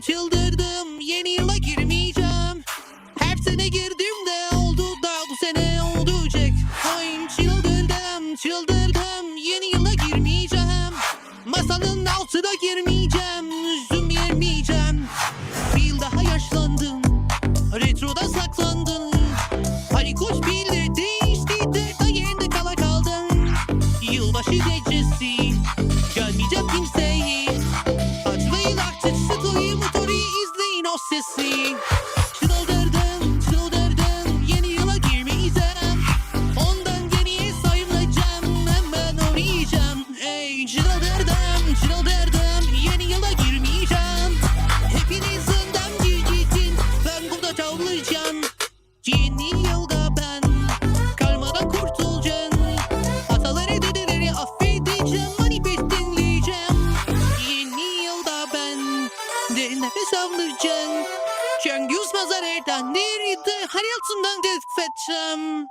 çıldırdım yeni yıla girmeyeceğim. Her sene girdiğimde oldu da bu sene olacak. Ay çıldırdım çıldırdım yeni yıla girmeyeceğim. Masanın altına girmeyeceğim üzüm yemeyeceğim. Bir yıl daha yaşlandım retroda saklandım sesi Çıldırdım çıldırdım yeni yıla girmeyeceğim. Ondan geriye sayılacağım hemen arayacağım Ey çıldırdım çıldırdım yeni yıla girmeyeceğim. Hepinizden bir gidin ben burada kalacağım Yeni nefes almayacağım. Çünkü pazar erden nerede hayatından destekçim.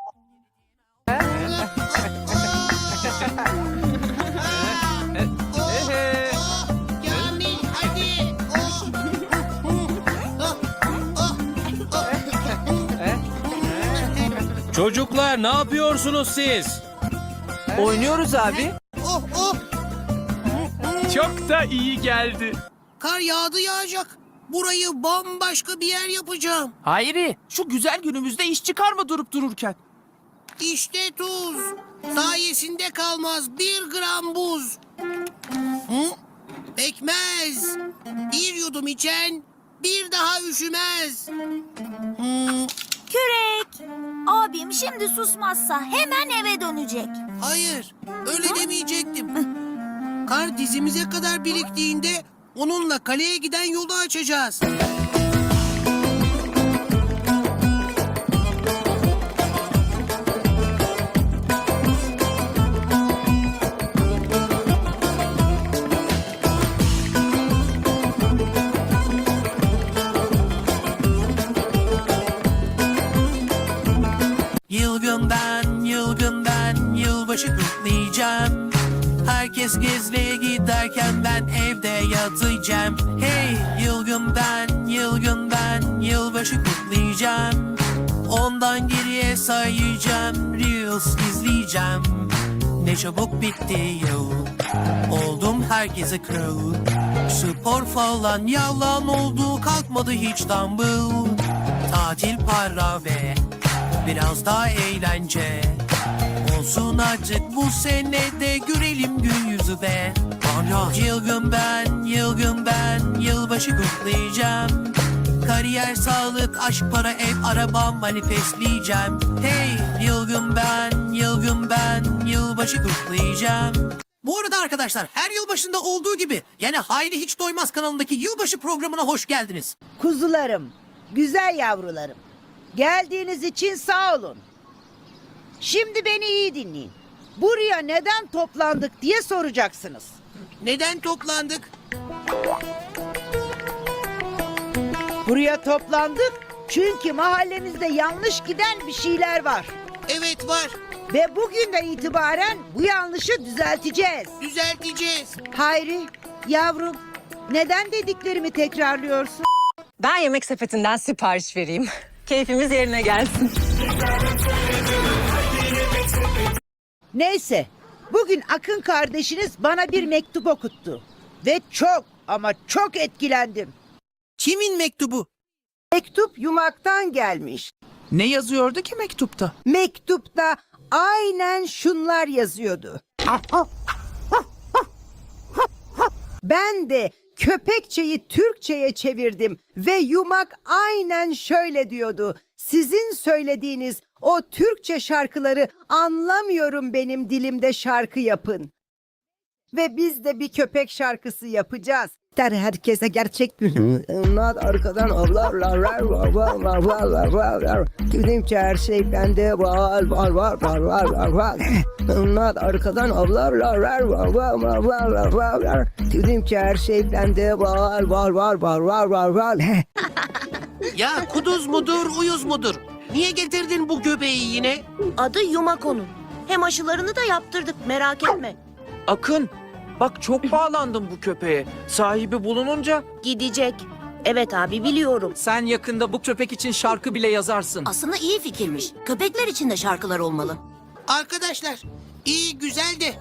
Çocuklar ne yapıyorsunuz siz? Oynuyoruz abi. Çok da iyi geldi kar yağdı yağacak Burayı bambaşka bir yer yapacağım Hayri, şu güzel günümüzde iş çıkarma durup dururken. İşte tuz. Sayesinde kalmaz bir gram buz. Hı? Pekmez. Bir yudum içen bir daha üşümez. Hı, Kürek. Abim şimdi susmazsa hemen eve dönecek. hayır, öyle demeyecektim. Kar dizimize kadar biriktiğinde onunla kaleye giden yolu açacağız. Yılgın ben, yılgın ben, yılbaşı kutlayacağım. Herkes gezmeye giderken ben evde yatacağım. Hey, yılgın ben, yılgın ben, yılbaşı kutlayacağım. Ondan geriye sayacağım, Reels izleyeceğim. Ne çabuk bitti yıl, oldum herkese kral. Spor falan yalan oldu, kalkmadı hiç dumbbell. Tatil para ve biraz daha eğlence Olsun artık bu sene de görelim gün yüzü be Yılgın ben, yılgın ben, yılbaşı kutlayacağım Kariyer, sağlık, aşk, para, ev, araba manifestleyeceğim Hey, yılgın ben, yılgın ben, yılbaşı kutlayacağım bu arada arkadaşlar her yılbaşında olduğu gibi yani Hayri Hiç Doymaz kanalındaki yılbaşı programına hoş geldiniz. Kuzularım, güzel yavrularım. Geldiğiniz için sağ olun. Şimdi beni iyi dinleyin. Buraya neden toplandık diye soracaksınız. Neden toplandık? Buraya toplandık çünkü mahallemizde yanlış giden bir şeyler var. Evet var. Ve bugünden itibaren bu yanlışı düzelteceğiz. Düzelteceğiz. Hayri, yavrum, neden dediklerimi tekrarlıyorsun? Ben yemek sepetinden sipariş vereyim. Keyfimiz yerine gelsin. Neyse, bugün Akın kardeşiniz bana bir mektup okuttu. Ve çok ama çok etkilendim. Kimin mektubu? Mektup yumaktan gelmiş. Ne yazıyordu ki mektupta? Mektupta aynen şunlar yazıyordu. Ben de köpekçeyi Türkçe'ye çevirdim ve yumak aynen şöyle diyordu. Sizin söylediğiniz o Türkçe şarkıları anlamıyorum benim dilimde şarkı yapın. Ve biz de bir köpek şarkısı yapacağız. Der herkese gerçek günü. Onlar arkadan avlarlar. Gidimçe her şey bende var var var var var var. Onlar arkadan avlarlar. Gidimçe her şey bende var var var var var var var. Ya kuduz mudur uyuz mudur? Niye getirdin bu göbeği yine? Adı Yumak onun. Hem aşılarını da yaptırdık merak etme. Akın, bak çok bağlandım bu köpeğe. Sahibi bulununca Gidecek. Evet abi biliyorum. Sen yakında bu köpek için şarkı bile yazarsın. Aslında iyi fikirmiş. Köpekler için de şarkılar olmalı. Arkadaşlar iyi güzel de